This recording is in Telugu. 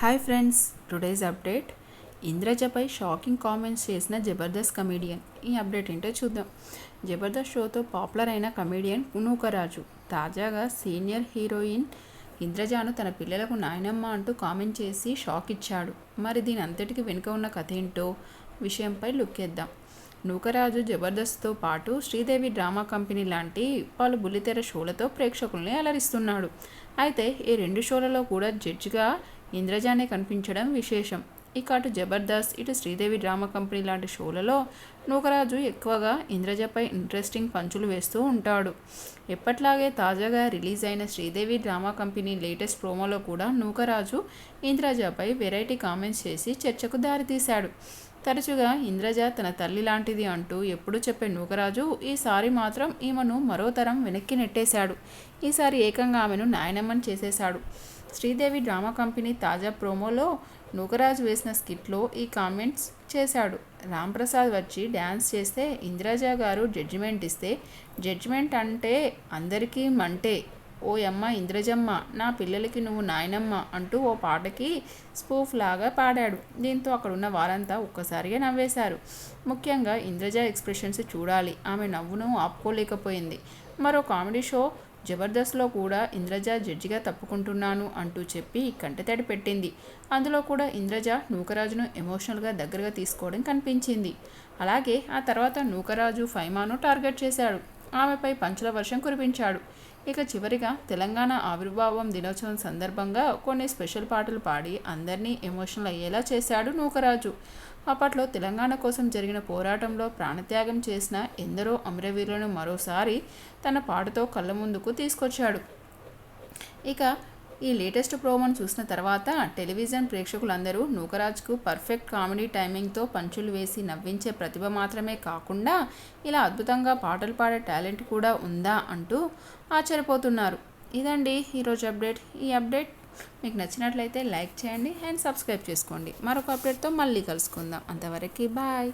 హాయ్ ఫ్రెండ్స్ టుడేస్ అప్డేట్ ఇంద్రజపై షాకింగ్ కామెంట్స్ చేసిన జబర్దస్త్ కమెడియన్ ఈ అప్డేట్ ఏంటో చూద్దాం. జబర్దస్త్ షోతో పాపులర్ అయిన కమెడియన్ కునూకరాజు తాజాగా సీనియర్ హీరోయిన్ ఇంద్రజాను తన పిల్లలకు నాయనమ్మ అంటూ కామెంట్ చేసి షాక్ ఇచ్చాడు. మరి దీని అంతటికి వెనుక ఉన్న కథ ఏంటో విషయంపై లుక్కేద్దాం నూకరాజు జబర్దస్త్తో పాటు శ్రీదేవి డ్రామా కంపెనీ లాంటి పలు బుల్లితెర షోలతో ప్రేక్షకుల్ని అలరిస్తున్నాడు. అయితే ఈ రెండు షోలలో కూడా జడ్జిగా ఇంద్రజానే కనిపించడం విశేషం. ఇక అటు జబర్దస్త్ ఇటు శ్రీదేవి డ్రామా కంపెనీ లాంటి షోలలో నూకరాజు ఎక్కువగా ఇంద్రజపై ఇంట్రెస్టింగ్ పంచులు వేస్తూ ఉంటాడు. ఎప్పట్లాగే తాజాగా రిలీజ్ అయిన శ్రీదేవి డ్రామా కంపెనీ లేటెస్ట్ ప్రోమోలో కూడా నూకరాజు ఇంద్రజపై వెరైటీ కామెంట్స్ చేసి చర్చకు దారితీశాడు. తరచుగా ఇంద్రజ తన తల్లి లాంటిది అంటూ ఎప్పుడు చెప్పే నూకరాజు ఈసారి మాత్రం ఈమెను మరో తరం వెనక్కి నెట్టేశాడు. ఈసారి ఏకంగా ఆమెను నాయనమ్మని చేసేశాడు. శ్రీదేవి డ్రామా కంపెనీ తాజా ప్రోమోలో నూకరాజు వేసిన స్కిట్లో ఈ కామెంట్స్ చేశాడు. రాంప్రసాద్ వచ్చి డ్యాన్స్ చేస్తే ఇంద్రజ గారు జడ్జిమెంట్ ఇస్తే జడ్జిమెంట్ అంటే అందరికీ మంటే. ఓ అమ్మ ఇంద్రజమ్మ నా పిల్లలకి నువ్వు నాయనమ్మ అంటూ ఓ పాటకి స్పూఫ్ లాగా పాడాడు. దీంతో అక్కడున్న వారంతా ఒక్కసారిగా నవ్వేశారు. ముఖ్యంగా ఇంద్రజ ఎక్స్ప్రెషన్స్ చూడాలి. ఆమె నవ్వును ఆపుకోలేకపోయింది. మరో కామెడీ షో జబర్దస్త్లో కూడా ఇంద్రజ జడ్జిగా తప్పుకుంటున్నాను అంటూ చెప్పి కంటతడి పెట్టింది. అందులో కూడా ఇంద్రజ నూకరాజును ఎమోషనల్గా దగ్గరగా తీసుకోవడం కనిపించింది. అలాగే ఆ తర్వాత నూకరాజు ఫైమాను టార్గెట్ చేశాడు. ఆమెపై పంచుల వర్షం కురిపించాడు. ఇక చివరిగా తెలంగాణ ఆవిర్భావం దినోత్సవం సందర్భంగా కొన్ని స్పెషల్ పాటలు పాడి అందరినీ ఎమోషనల్ అయ్యేలా చేశాడు నూకరాజు. అప్పట్లో తెలంగాణ కోసం జరిగిన పోరాటంలో ప్రాణత్యాగం చేసిన ఎందరో అమరవీరులను మరోసారి తన పాటతో కళ్ళ ముందుకు తీసుకొచ్చాడు. ఇక ఈ లేటెస్ట్ ప్రోమోను చూసిన తర్వాత టెలివిజన్ ప్రేక్షకులందరూ నూకరాజ్కు పర్ఫెక్ట్ కామెడీ టైమింగ్తో పంచులు వేసి నవ్వించే ప్రతిభ మాత్రమే కాకుండా ఇలా అద్భుతంగా పాటలు పాడే టాలెంట్ కూడా ఉందా అంటూ ఆశ్చర్యపోతున్నారు. ఇదండి ఈరోజు అప్డేట్. ఈ అప్డేట్ మీకు నచ్చినట్లయితే లైక్ చేయండి అండ్ సబ్స్క్రైబ్ చేసుకోండి. మరొక అప్డేట్తో మళ్ళీ కలుసుకుందాం. అంతవరకు బాయ్.